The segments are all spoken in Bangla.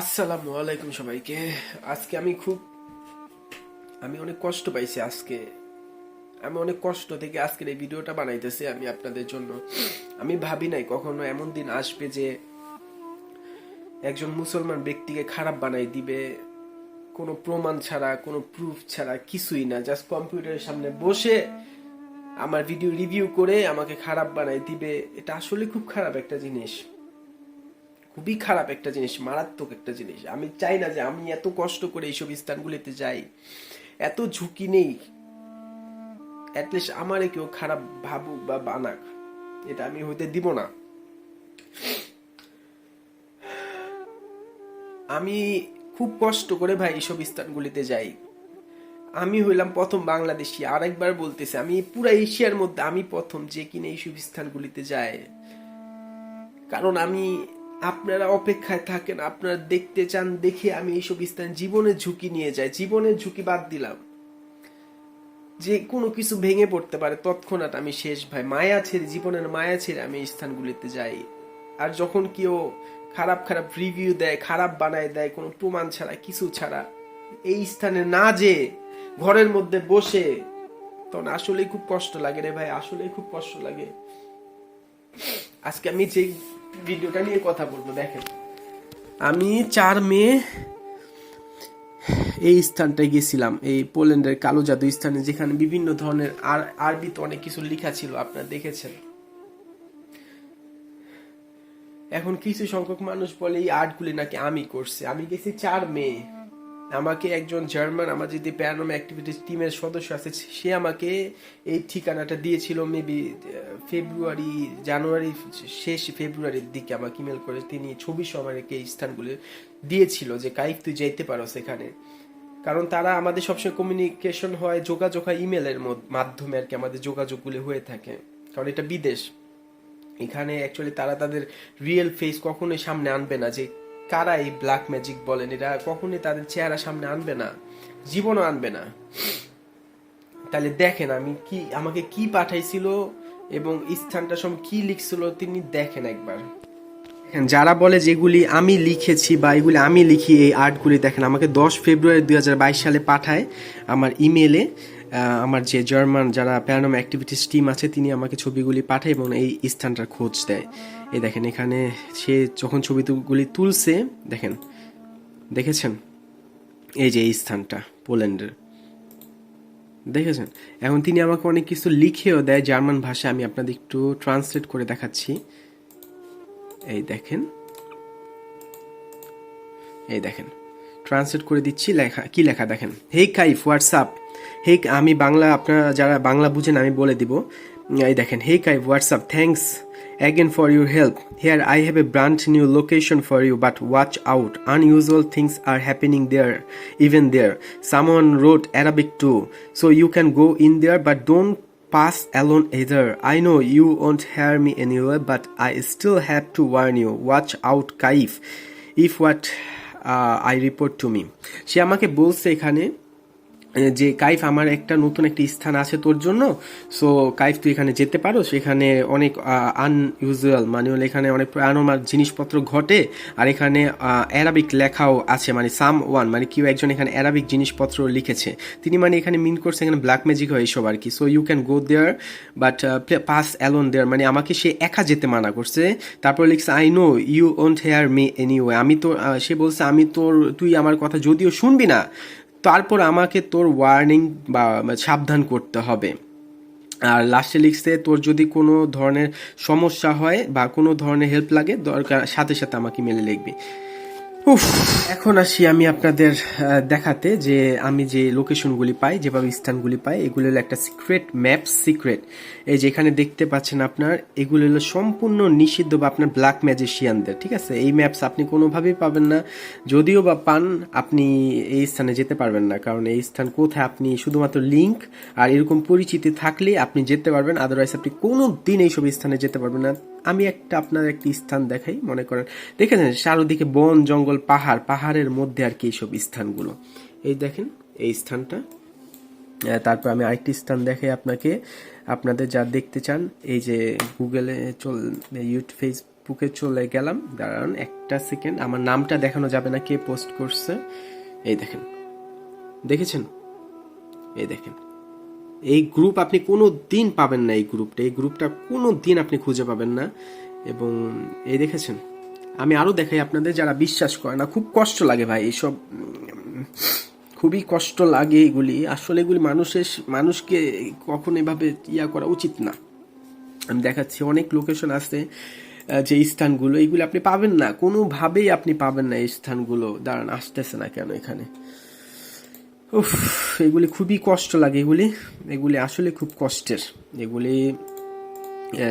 আসসালামু আলাইকুম সবাইকে। আজকে আমি খুব আমি অনেক কষ্ট পাইছি আজকে। আমি অনেক কষ্ট থেকে আজকের এই ভিডিওটা বানাইতেছি আমি আপনাদের জন্য। আমি ভাবি নাই কখনো এমন দিন আসবে যে একজন মুসলমান ব্যক্তিকে খারাপ বানাই দিবে। কোনো প্রমাণ ছাড়া, কোনো প্রুফ ছাড়া কিছুই না। জাস্ট কম্পিউটারের সামনে বসে আমার ভিডিও রিভিউ করে আমাকে খারাপ বানাই দিবে। এটা আসলে খুব খারাপ একটা জিনিস। খুবই খারাপ একটা জিনিস, মারাত্মক একটা জিনিস। আমি চাই না যে আমি এত কষ্ট করে এইসব স্থানগুলিতে যাই। এত ঝুঁকি নেই। অ্যাটলিস্ট আমারে কেউ খারাপ ভাবুক বা বানাক, এটা আমি হইতে দিব না। আমি খুব কষ্ট করে ভাই এইসব স্থানগুলিতে যাই। আমি হইলাম প্রথম বাংলাদেশি, আরেকবার বলতেছি, আমি পুরো এশিয়ার মধ্যে আমি প্রথম যে কিনা এইসব স্থানগুলিতে যায় কারণ আমি আপনারা অপেক্ষায় থাকেন, আপনারা দেখতে চান, দেখে আমি এইসব স্থান জীবনের ঝুঁকি নিয়ে যাই, জীবনের ঝুঁকি বাদ দিলাম। যে কোনো কিছু ভেঙে পড়তে পারে, তৎক্ষণাৎ আমি শেষ, ভাই। মায়া ছেড়ে, জীবনের মায়া ছেড়ে আমি স্থানগুলিতে যাই। আর যখন কেউ খারাপ খারাপ রিভিউ দেয়, খারাপ বানায় দেয়, কোনো প্রমাণ ছাড়া, কিছু ছাড়া, এই স্থানে না যে ঘরের মধ্যে বসে, তখন আসলেই খুব কষ্ট লাগে রে ভাই, আসলেই খুব কষ্ট লাগে। আজকে আমি যে ভিডিওটা নিয়ে কথা বলব, দেখেন। আমি চার মে এই স্থানটায় গেছিলাম, এই পোল্যান্ডের কালো জাদু স্থানে, যেখানে বিভিন্ন ধরনের আর, আরবিতে অনেক কিছু লেখা ছিল, আপনারা দেখেছেন। এখন কিছু সংখ্যক মানুষ বলে এই আর্টগুলি নাকি আমি করছি। আমি গেছি চার মে। আমাকে একজন জার্মান আমার যদি প্যারানম অ্যাক্টিভিটিস টিমের সদস্য আছে, সে আমাকে এই ঠিকানাটা দিয়েছিল মেবি ফেব্রুয়ারি জানুয়ারি শেষ ফেব্রুয়ারির দিকে আমাকে ইমেল করে তিনি ছবি আমাকে এই স্থানগুলি দিয়েছিল যে, কাইফ, তুই যাইতে পারো সেখানে। কারণ তারা আমাদের সবসময় কমিউনিকেশন হয়, যোগাযোগ হয় ইমেলের মাধ্যমে আর কি, আমাদের যোগাযোগগুলি হয়ে থাকে। কারণ এটা বিদেশ। এখানে অ্যাকচুয়ালি তারা তাদের রিয়েল ফেস কখনোই সামনে আনবে না যে কারা এই ব্ল্যাক ম্যাজিক বলেন? এরা কখনই তাদের চেহারা সামনে আনবে না, জীবনও আনবে না। তাহলে দেখেন আমি কি, আমাকে কি পাঠাইছিল এবং স্থানটা সব কি লিখছিল তিনি দেখেন একবার। যারা বলে যেগুলি আমি লিখেছি বা এগুলি আমি লিখি এই আর্টগুলি, দেখেন, আমাকে দশ ফেব্রুয়ারি দুই হাজার বাইশ সালে পাঠায় আমার ইমেলে আমার যে জার্মান যারা প্যারানম অ্যাক্টিভিটিস টিম আছে, তিনি আমাকে ছবিগুলি পাঠায় এবং এই স্থানটার খোঁজ দেয়। এই দেখেন, এখানে সে যখন ছবিগুলি তুলছে, দেখেন, দেখেছেন? এই যে এই স্থানটা, পোল্যান্ডের। দেখেছেন? এখন তিনি আমাকে অনেক কিছু লিখেও দেয়, জার্মান ভাষায়। আমি আপনাদের একটু ট্রান্সলেট করে দেখাচ্ছি। এই দেখেন। এই দেখেন। ট্রান্সলেট করে দিচ্ছি, লেখা, কি লেখা? দেখেন, হে কাইফ হোয়াটসঅ্যাপ হেক, আমি বাংলা, আপনারা যারা বাংলা বুঝেন, আমি বলে দিব। এই দেখেন, heck, I WhatsApp thanks again for your help here I have a brand new location for you but watch out unusual things are happening there even there someone road Arabic too so you can go in there but don't pass alone either I know you won't hear me anyway but I still have to warn you watch out Kaif if what I report to me সে আমাকে বলছে এখানে যে কাইফ, আমার একটা নতুন একটি স্থান আছে তোর জন্য। সো কাইফ, তুই এখানে যেতে পারো। সেখানে অনেক আনইউজুয়াল মানে হলো এখানে অনেক আনোমার জিনিসপত্র ঘটে। আর এখানে অ্যারাবিক লেখাও আছে মানে সাম ওয়ান মানে কেউ একজন এখানে অ্যারাবিক জিনিসপত্র লিখেছে। তিনি মানে এখানে মিন করছে এখানে ব্ল্যাক ম্যাজিক হয় এইসব আর কি। So you can go there but pass alone there মানে আমাকে সে একা যেতে মানা করছে। তারপর লিখছে I know you won't hear me anyway আমি তো সে বলছে, আমি তোর, তুই আমার কথা যদিও শুনবি না তারপর আমাকে তোর ওয়ার্নিং বা সাবধান করতে হবে। আর লাস্টে লিখছে, তোর যদি কোনো ধরনের সমস্যা হয় বা কোনো ধরনের হেল্প লাগে, দরকার, সাথে সাথে আমাকে মেলে লিখবি। উফ এখন আসি আমি আপনাদের দেখাতে যে আমি যে লোকেশনগুলি পাই, যেভাবে স্থানগুলি পাই, এগুলো হলো একটা সিক্রেট ম্যাপ সিক্রেট এই যে এখানে দেখতে পাচ্ছেন আপনার, এগুলো হলো সম্পূর্ণ নিষিদ্ধ বা আপনার ব্ল্যাক ম্যাজিশিয়ানদের ঠিক আছে? এই ম্যাপস আপনি কোনোভাবেই পাবেন না। যদিও বা পান, আপনি এই স্থানে যেতে পারবেন না, কারণ এই স্থান কোথায় আপনি শুধুমাত্র লিঙ্ক আর এরকম পরিচিতি থাকলে আপনি যেতে পারবেন আদারওয়াইজ আপনি কোনো দিন এইসব স্থানে যেতে পারবেন না। আমি একটা আপনার একটি স্থান দেখাই, মনে করেন। দেখেছেন চারোদিকে বন, জঙ্গল, পাহাড়, পাহাড়ের মধ্যে আর কি এইসব স্থানগুলো। এই দেখেন, এই স্থানটা। তারপর আমি আরেকটি স্থান দেখাই আপনাকে। আপনাদের যা দেখতে চান, এই যে গুগলে চল ইউটিউব ফেসবুকে চলে গেলাম। দাঁড়ান, একটা সেকেন্ড। আমার নামটা দেখানো যাবে না কে পোস্ট করছে। এই দেখেন। দেখেছেন? এই দেখেন। এই গ্রুপ আপনি কোনো দিন পাবেন না এই গ্রুপটা এই গ্রুপটা কোনো দিন আপনি খুঁজে পাবেন না। এবং এই দেখেছেন, আমি আরও দেখাই আপনাদের যারা বিশ্বাস করে না, খুব কষ্ট লাগে ভাই এইসব, খুবই কষ্ট লাগে এগুলি। আসলে এগুলি মানুষের, মানুষকে কখন এভাবে ইয়া করা উচিত না। আমি দেখাচ্ছি, অনেক লোকেশন আছে যে স্থানগুলো এইগুলি আপনি পাবেন না। কোনোভাবেই আপনি পাবেন না এই স্থানগুলো। দাঁড়ান, আসতেছে না কেন এখানে? উফ, এগুলি খুবই কষ্ট লাগে এগুলি। এগুলি আসলে খুব কষ্টের। এগুলি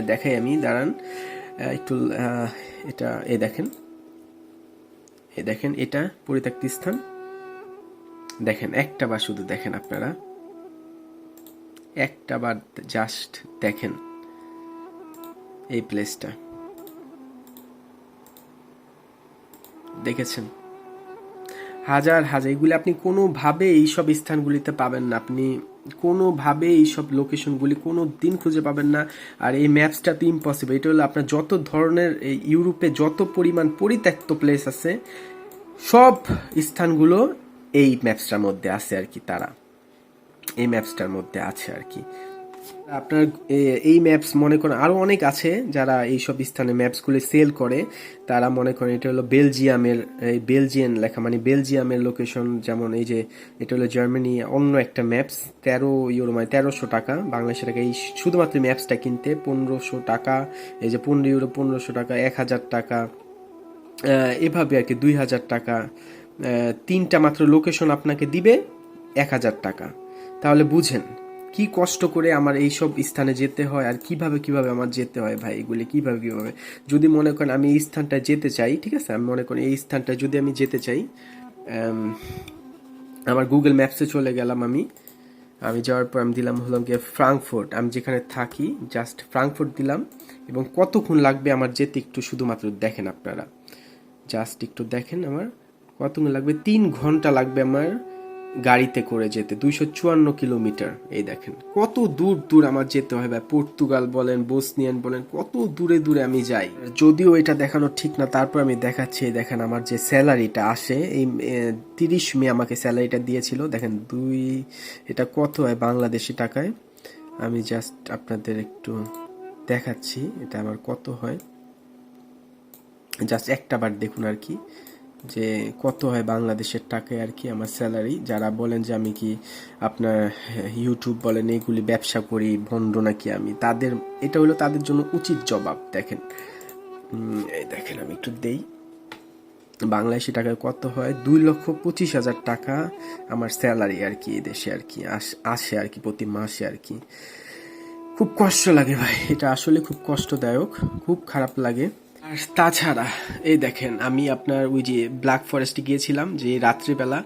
দেখাই আমি, দাঁড়ান। একটু এটা, এ দেখেন। এ দেখেন, এটা পরিত্যক্ত স্থান। দেখেন, একটা বার শুধু দেখেন আপনারা। একটা বার জাস্ট দেখেন এই প্লেসটা দেখেছেন? হাজার হাজার, এগুলি আপনি কোনোভাবে এইসব স্থানগুলিতে পাবেন না। আপনি কোনোভাবে এইসব লোকেশনগুলি কোনো দিন খুঁজে পাবেন না। আর এই ম্যাপসটা তো ইম্পসিবল এটা হলো আপনার যত ধরনের ইউরোপে যত পরিমাণ পরিত্যক্ত প্লেস আছে, সব স্থানগুলো এই ম্যাপসটার মধ্যে আছে আর কি, তারা। এই ম্যাপসটার মধ্যে আছে আর কি। আপনার এই ম্যাপস মনে করেন আরও অনেক আছে যারা এইসব স্থানে ম্যাপসগুলি সেল করে। তারা মনে করেন এটা হলো বেলজিয়ামের এই বেলজিয়ান লেখা মানে বেলজিয়ামের লোকেশন যেমন এই যে এটা হলো জার্মানি অন্য একটা ম্যাপস তেরো ইউরো মানে তেরোশো টাকা বাংলাদেশের টাকা। এই শুধুমাত্র ম্যাপসটা কিনতে পনেরোশো টাকা, এই যে পনেরো ইউরো পনেরোশো টাকা, এক হাজার টাকা এভাবে আর কি দুই হাজার টাকা তিনটা মাত্র লোকেশন আপনাকে দিবে এক হাজার টাকা। তাহলে বুঝেন কি কষ্ট করে আমার এই সব স্থানে যেতে হয় আর কীভাবে কীভাবে আমার যেতে হয় ভাই? এগুলি কীভাবে কীভাবে? যদি মনে করেন আমি এই স্থানটা যেতে চাই, ঠিক আছে? আমি মনে করেন এই স্থানটা যদি আমি যেতে চাই আমার গুগল ম্যাপসে চলে গেলাম আমি। আমি যাওয়ার পর আমি দিলাম হলাম গিয়ে ফ্রাঙ্কফুর্ট আমি যেখানে থাকি জাস্ট ফ্রাঙ্কফুর্ট দিলাম এবং কতক্ষণ লাগবে আমার যেতে একটু শুধুমাত্র দেখেন আপনারা। জাস্ট একটু দেখেন আমার। কতক্ষণ লাগবে? তিন ঘণ্টা লাগবে আমার গাড়িতে করে যেতে, দুইশো চুয়ান্ন কিলোমিটার। এই দেখেন, কত দূর দূর আমার যেতে হয় ভাই। পর্তুগাল বলেন, বোসনিয়ান বলেন, কত দূরে দূরে আমি যাই। যদিও এটা দেখানো ঠিক না, তারপর আমি দেখাচ্ছি দেখেন আমার যে স্যালারিটা আসে, এই তিরিশ মে আমাকে স্যালারিটা দিয়েছিল। দেখেন, দুই, এটা কত হয় বাংলাদেশি টাকায়? আমি জাস্ট আপনাদের একটু দেখাচ্ছি, এটা আমার কত হয়? জাস্ট একটা বার দেখুন আর কি। যে কত হয় বাংলাদেশের টাকায় আর কি আমার স্যালারি যারা বলেন যে আমি কি আপনার ইউটিউব বলেন, এগুলি ব্যবসা করি ভণ্ড নাকি আমি? তাদের, এটা হলো তাদের জন্য উচিত জবাব, দেখেন। এই দেখেন, আমি একটু দেই। বাংলাদেশি টাকায় কত হয়? দুই লক্ষ পঁচিশ হাজার টাকা আমার স্যালারি আর কি দেশে আর কি, আস- আসে আর কি প্রতি মাসে আর কি। খুব কষ্ট লাগে ভাই, এটা আসলে খুব কষ্টদায়ক, খুব খারাপ লাগে। আর তাছাড়া, এই দেখেন, আমি আপনার ওই যে ব্ল্যাক ফরেস্টে গিয়েছিলাম, যে রাত্রিবেলা।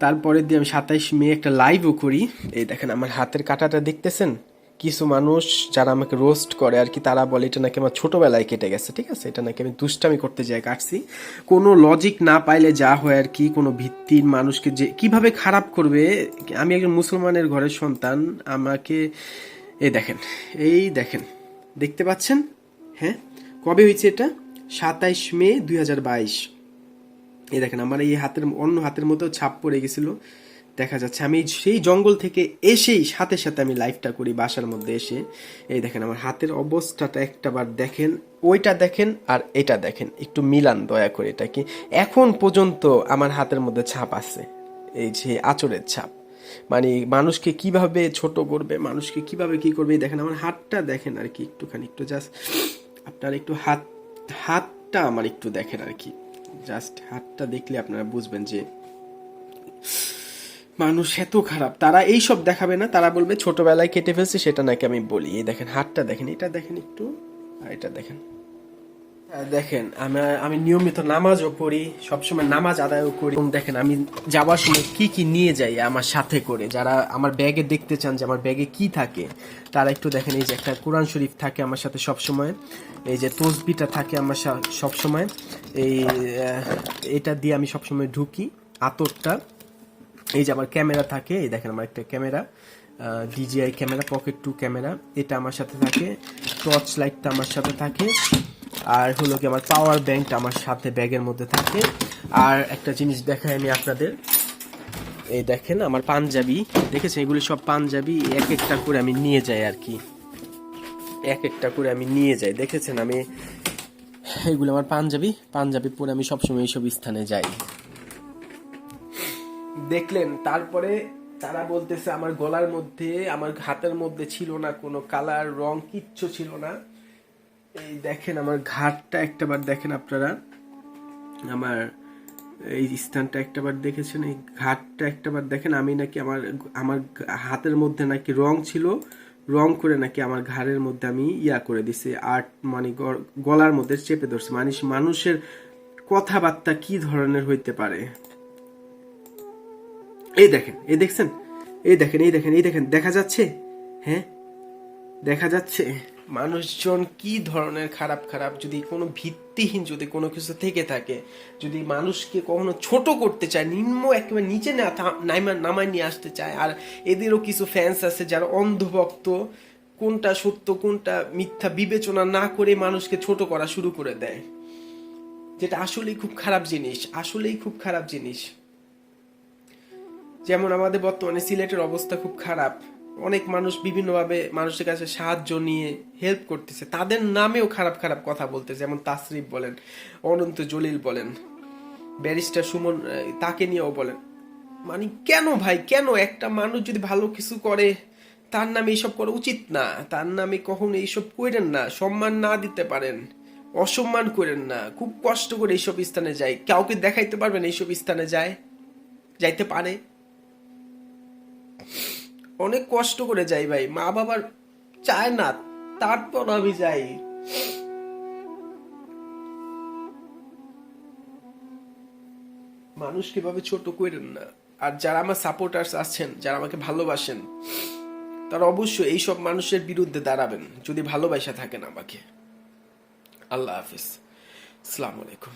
তারপরে দিয়ে আমি সাতাইশ মে একটা লাইভও করি। এই দেখেন, আমার হাতের কাটাটা দেখতেছেন? কিছু মানুষ যারা আমাকে রোস্ট করে আর কি, তারা বলে, এটা নাকি আমার ছোটোবেলায় কেটে গেছে। ঠিক আছে? এটা নাকি আমি দুষ্টামি করতে যাই, কাটছি। কোনো লজিক না পাইলে যা হয় আর কি, কোনো ভিত্তির মানুষকে যে, কীভাবে খারাপ করবে? আমি একজন মুসলমানের ঘরের সন্তান, আমাকে, এই দেখেন এই দেখেন, দেখতে পাচ্ছেন? হ্যাঁ? কবে হয়েছে এটা? সাতাইশ মে দুই হাজার বাইশ। এই দেখেন, আমার এই হাতের, অন্য হাতের মতো ছাপ পড়ে গেছিল। দেখা যাচ্ছে, আমি সেই জঙ্গল থেকে এসেই সাথে সাথে আমি লাইভটা করি, বাসার মধ্যে এসে। এই দেখেন, আমার হাতের অবস্থাটা একটা বার দেখেন, ওইটা দেখেন আর এটা দেখেন। একটু মিলান দয়া করে এটা কি? এখন পর্যন্ত আমার হাতের মধ্যে ছাপ আছে, এই যে আচরের ছাপ। মানে মানুষকে কীভাবে ছোট করবে, মানুষকে কীভাবে কি করবে দেখেন, আমার হাতটা দেখেন আর কি, একটুখানি, একটু জাস্ট আপনার একটু হাত হাতটা আমার একটু দেখেন আর কি। জাস্ট হাতটা দেখলে আপনারা বুঝবেন যে মানুষ এত খারাপ। তারা এই সব দেখাবে না, তারা বলবে, ছোটবেলায় কেটে ফেলছে, সেটা নাকি আমি বলি। এই দেখেন, হাতটা দেখেন, এটা দেখেন একটু, আর এটা দেখেন। দেখেন আমি আমি নিয়মিত নামাজও পড়ি, সবসময় নামাজ আদায়ও করি। এবং দেখেন, আমি যাওয়ার সময় কি কি নিয়ে যাই আমার সাথে করে। যারা আমার ব্যাগে দেখতে চান যে আমার ব্যাগে কি থাকে, তারা একটু দেখেন, এই যে একটা কোরআন শরীফ থাকে আমার সাথে সব সময় এই যে তসবিটা থাকে আমার সব সময় এই এটা দিয়ে আমি সবসময় ঢুকি, আতরটা। এই যে আমার ক্যামেরা থাকে, এই দেখেন আমার একটা camera DJI camera pocket two camera, এটা আমার সাথে থাকে টর্চ লাইটটা আমার সাথে থাকে। আর হলো কি, আমার পাওয়ার ব্যাংকটা আমার সাথে ব্যাগের মধ্যে থাকে। আর একটা জিনিস দেখাই আমি আপনাদের। এই দেখেন, আমার পাঞ্জাবি। দেখেছেন, এগুলি সব পাঞ্জাবি, এক একটা করে আমি নিয়ে যাই আর কি। এক একটা করে আমি নিয়ে যাই। দেখেছেন, আমি এগুলো আমার পাঞ্জাবি। পাঞ্জাবি পরে আমি সবসময় এইসব স্থানে যাই। দেখলেন, তারপরে তারা বলতেছে, আমার গলার মধ্যে, আমার হাতের মধ্যে ছিল না কোনো কালার রং, কিচ্ছু ছিল না। এই দেখেন আমার ঘাটটা একটাবার দেখেন আপনারা। আমার এই স্থানটা একটাবার দেখেছেন, এই ঘাটটা একটাবার দেখেন। আমি নাকি আমার আমার হাতের মধ্যে নাকি রং ছিল, রং করে নাকি আমার ঘাড়ের মধ্যে আমি ইয়া করে দিছি। আর্ট মানে গলার মধ্যে চেপে ধরছে। মানুষ মানুষের কথাবার্তা কি ধরনের হইতে পারে? এই দেখেন, এই দেখছেন? এই দেখেন এই দেখেন এই দেখেন, দেখা যাচ্ছে? হ্যাঁ? দেখা যাচ্ছে? মানুষজন কি ধরনের খারাপ খারাপ, যদি কোনো ভিত্তিহীন যদি কোনো কিছু থেকে থাকে, যদি মানুষকে কখনো ছোট করতে চায়, নিম্ন একেবারে নিচে না নামায় নিয়ে আসতে চায়, আর এদেরও কিছু ফ্যান্স আছে যারা অন্ধভক্ত, কোনটা সত্য, কোনটা মিথ্যা বিবেচনা না করে মানুষকে ছোট করা শুরু করে দেয়? যেটা আসলেই খুব খারাপ জিনিস, আসলেই খুব খারাপ জিনিস। যেমন আমাদের বর্তমানে সিলেটের অবস্থা খুব খারাপ। অনেক মানুষ বিভিন্নভাবে মানুষের কাছে সাহায্য নিয়ে হেল্প করতেছে। তাদের নামেও খারাপ খারাপ কথা বলতেছে, যেমন তাসরিফ বলেন, অনন্ত জলিল বলেন, ব্যারিস্টার সুমন তাকে নিয়েও বলেন। মানে কেন ভাই, কেন একটা মানুষ যদি ভালো কিছু করে, তার নামে এইসব করা উচিত না। তার নামে কখনো এইসব করেন না, সম্মান না দিতে পারেন, অসম্মান করেন না। খুব কষ্ট করে এইসব স্থানে যায়। কাউকে দেখাইতে পারবেন, এইসব স্থানে যায়, যাইতে পারে। অনেক কষ্ট করে যাই ভাই। মা বাবার চায় না, তারপর আমি যাই। মানুষ কীভাবে ছোট করেন না। আর যারা আমার সাপোর্টার্স আছেন, যারা আমাকে ভালোবাসেন, তারা অবশ্যই এইসব মানুষের বিরুদ্ধে দাঁড়াবেন, যদি ভালোবাসা থাকেন আমাকে। আল্লাহ হাফিজ। আসসালামু আলাইকুম।